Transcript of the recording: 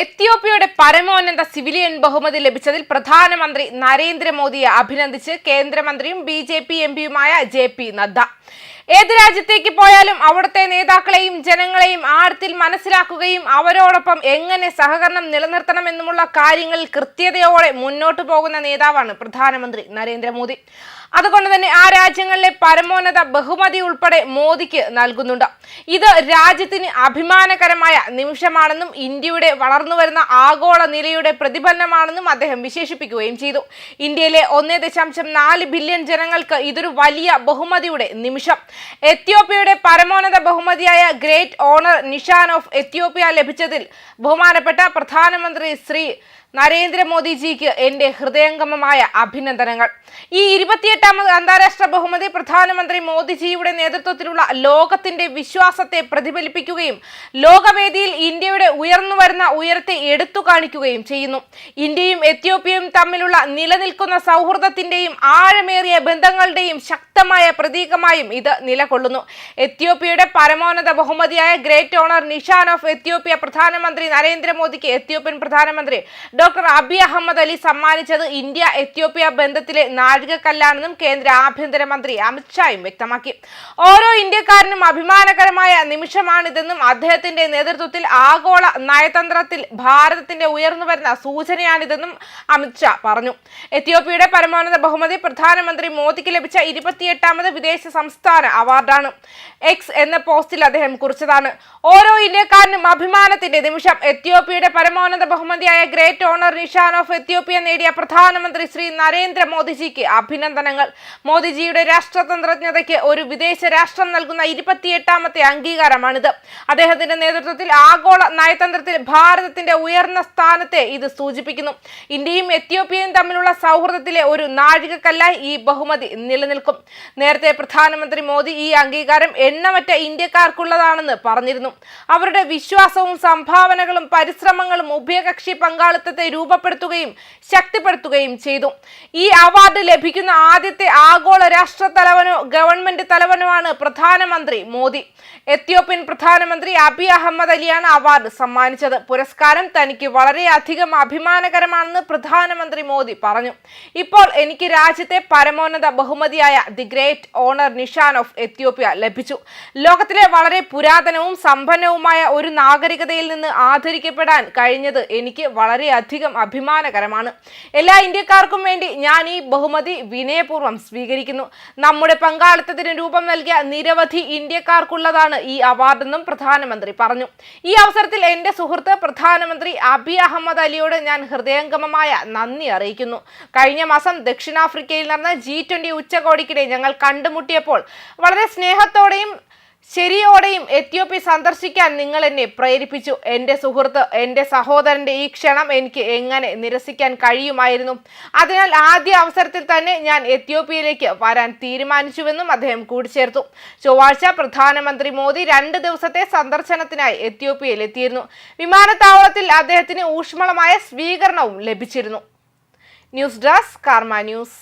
എത്യോപ്യയുടെ പരമോന്നത സിവിലിയൻ ബഹുമതി ലഭിച്ചതിൽ പ്രധാനമന്ത്രി നരേന്ദ്രമോദിയെ അഭിനന്ദിച്ച് കേന്ദ്രമന്ത്രിയും ബി ജെ പി എം പിയുമായ ജെ പി നദ്ദ. ഏത് രാജ്യത്തേക്ക് പോയാലും അവിടുത്തെ നേതാക്കളെയും ജനങ്ങളെയും ആഴത്തിൽ മനസ്സിലാക്കുകയും അവരോടൊപ്പം എങ്ങനെ സഹകരണം നിലനിർത്തണമെന്നുമുള്ള കാര്യങ്ങളിൽ കൃത്യതയോടെ മുന്നോട്ടു പോകുന്ന നേതാവാണ് പ്രധാനമന്ത്രി നരേന്ദ്രമോദി. അതുകൊണ്ട് തന്നെ ആ രാജ്യങ്ങളിലെ പരമോന്നത ബഹുമതി ഉൾപ്പെടെ മോദിക്ക് നൽകുന്നുണ്ട്. ഇത് രാജ്യത്തിന് അഭിമാനകരമായ നിമിഷമാണെന്നും ഇന്ത്യയുടെ വളർന്നുവരുന്ന ആഗോള നിലയുടെ പ്രതിഫലനമാണെന്നും അദ്ദേഹം വിശേഷിപ്പിക്കുകയും ചെയ്തു. ഇന്ത്യയിലെ ഒന്നേ ദശാംശം നാല് ബില്യൺ ജനങ്ങൾക്ക് ഇതൊരു വലിയ ബഹുമതിയുടെ നിമിഷം. എത്യോപ്യയുടെ പരമോന്നത ബഹുമതിയായ great honour Nishan of Ethiopia ലഭിച്ചതിൽ ബഹുമാനപ്പെട്ട പ്രധാനമന്ത്രി ശ്രീ നരേന്ദ്രമോദിജിക്ക് എന്റെ ഹൃദയംഗമമായ അഭിനന്ദനങ്ങൾ. ഈ ഇരുപത്തിയെട്ടാമത് അന്താരാഷ്ട്ര ബഹുമതി പ്രധാനമന്ത്രി മോദിജിയുടെ നേതൃത്വത്തിലുള്ള ലോകത്തിന്റെ വിശ്വാസത്തെ പ്രതിഫലിപ്പിക്കുകയും ലോകവേദിയിൽ ഇന്ത്യയുടെ ഉയർന്നു വരുന്ന ഉയരത്തെ എടുത്തു കാണിക്കുകയും ചെയ്യുന്നു. ഇന്ത്യയും എത്യോപ്യയും തമ്മിലുള്ള നിലനിൽക്കുന്ന സൗഹൃദത്തിന്റെയും ആഴമേറിയ ബന്ധങ്ങളുടെയും ശക്തമായ പ്രതീകമായും ഇത് നിലകൊള്ളുന്നു. എത്യോപ്യയുടെ പരമോന്നത ബഹുമതിയായ great honour Nishan of Ethiopia പ്രധാനമന്ത്രി നരേന്ദ്രമോദിക്ക് എത്യോപ്യൻ പ്രധാനമന്ത്രി ഡോക്ടർ അബി അഹമ്മദ് അലി സമ്മാനിച്ചത് ഇന്ത്യ എത്യോപ്യ ബന്ധത്തിലെ നാഴികക്കല്ലാണെന്നും കേന്ദ്ര ആഭ്യന്തരമന്ത്രി അമിത്ഷായും വ്യക്തമാക്കി. ഓരോ ഇന്ത്യക്കാരനും അഭിമാനകരമായ നിമിഷമാണിതെന്നും അദ്ദേഹത്തിന്റെ നേതൃത്വത്തിൽ ആഗോള നയതന്ത്രത്തിൽ ഭാരതത്തിന്റെ ഉയർന്നു വരുന്ന സൂചനയാണിതെന്നും അമിത്ഷാ പറഞ്ഞു. എത്യോപ്യയുടെ പരമോന്നത ബഹുമതി പ്രധാനമന്ത്രി മോദിക്ക് ലഭിച്ച ഇരുപത്തിയെട്ടാമത് വിദേശ സംസ്ഥാന അവാർഡാണ്. എക്സ് എന്ന പോസ്റ്റിൽ അദ്ദേഹം കുറിച്ചതാണ്. ഓരോ ഇന്ത്യക്കാരനും അഭിമാനത്തിന്റെ നിമിഷം. എത്യോപ്യയുടെ പരമോന്നത ബഹുമതിയായ great honour Nishan of Ethiopia നേടിയ പ്രധാനമന്ത്രി ശ്രീ നരേന്ദ്രമോദിജിക്ക് അഭിനന്ദനങ്ങൾ. മോദിജിയുടെ രാഷ്ട്രതന്ത്രജ്ഞതയ്ക്ക് ഒരു വിദേശ രാഷ്ട്രം നൽകുന്ന ഇരുപത്തിയെട്ടാമത്തെ അംഗീകാരമാണിത്. അദ്ദേഹത്തിന്റെ നേതൃത്വത്തിൽ ആഗോള നയതന്ത്രത്തിൽ ഭാരതത്തിന്റെ ഉയർന്ന സ്ഥാനത്തെ ഇത് സൂചിപ്പിക്കുന്നു. ഇന്ത്യയും എത്യോപ്യയും തമ്മിലുള്ള സൗഹൃദത്തിലെ ഒരു നാഴികക്കല്ലായി ഈ ബഹുമതി നിലനിൽക്കും. നേരത്തെ പ്രധാനമന്ത്രി മോദി ഈ അംഗീകാരം എണ്ണമറ്റ ഇന്ത്യക്കാർക്കുള്ളതാണെന്ന് പറഞ്ഞിരുന്നു. അവരുടെ വിശ്വാസവും സംഭാവനകളും പരിശ്രമങ്ങളും ഉഭയകക്ഷി പങ്കാളിത്തത്തെ രൂപപ്പെടുത്തുകയും ശക്തിപ്പെടുത്തുകയും ചെയ്തു. ഈ അവാർഡ് ലഭിക്കുന്ന ആദ്യത്തെ ആഗോള രാഷ്ട്ര തലവനോ ഗവൺമെന്റ് തലവനോ ആണ് പ്രധാനമന്ത്രി മോദി. എത്യോപ്യൻ പ്രധാനമന്ത്രി അബി അഹമ്മദ് അലിയാണ് അവാർഡ് സമ്മാനിച്ചത്. പുരസ്കാരം തനിക്ക് വളരെയധികം അഭിമാനകരമാണെന്ന് പ്രധാനമന്ത്രി മോദി പറഞ്ഞു. ഇപ്പോൾ എനിക്ക് രാജ്യത്തെ പരമോന്നത ബഹുമതിയായ the great honour Nishan of Ethiopia ലഭിച്ചു. ലോകത്തിലെ വളരെ പുരാതനവും സമ്പന്നവുമായ ഒരു നാഗരികതയിൽ നിന്ന് ആദരിക്കപ്പെടാൻ കഴിഞ്ഞത് എനിക്ക് വളരെയധികം അഭിമാനകരമാണ്. എല്ലാ ഇന്ത്യക്കാർക്കും വേണ്ടി ഞാൻ ഈ ബഹുമതി വിനയപൂർവം സ്വീകരിക്കുന്നു. നമ്മുടെ പങ്കാളിത്തത്തിന് രൂപം നൽകിയ നിരവധി ഇന്ത്യക്കാർക്കുള്ളതാണ് ഈ അവാർഡെന്നും പ്രധാനമന്ത്രി പറഞ്ഞു. ഈ അവസരത്തിൽ എന്റെ സുഹൃത്ത് പ്രധാനമന്ത്രി അബി അഹമ്മദ് അലിയോട് ഞാൻ ഹൃദയംഗമമായ നന്ദി അറിയിക്കുന്നു. കഴിഞ്ഞ മാസം ദക്ഷിണാഫ്രിക്കയിൽ നടന്ന ജി ട്വന്റി ഉച്ചകോടിക്കിടെ ഞങ്ങൾ കണ്ടുമുട്ടിയപ്പോൾ വളരെ സ്നേഹത്തോടെയും ശരിയോടെയും എത്യോപ്യ സന്ദർശിക്കാൻ നിങ്ങൾ എന്നെ പ്രേരിപ്പിച്ചു. എന്റെ സുഹൃത്ത് എന്റെ സഹോദരന്റെ ഈ ക്ഷണം എനിക്ക് എങ്ങനെ നിരസിക്കാൻ കഴിയുമായിരുന്നു? അതിനാൽ ആദ്യ അവസരത്തിൽ തന്നെ ഞാൻ എത്യോപ്യയിലേക്ക് വരാൻ തീരുമാനിച്ചുവെന്നും അദ്ദേഹം കൂട്ടിച്ചേർത്തു ചൊവ്വാഴ്ച പ്രധാനമന്ത്രി മോദി രണ്ട് ദിവസത്തെ സന്ദർശനത്തിനായി എത്യോപ്യയിൽ എത്തിയിരുന്നു വിമാനത്താവളത്തിൽ അദ്ദേഹത്തിന് ഊഷ്മളമായ സ്വീകരണവും ലഭിച്ചിരുന്നു. News desk Karma news.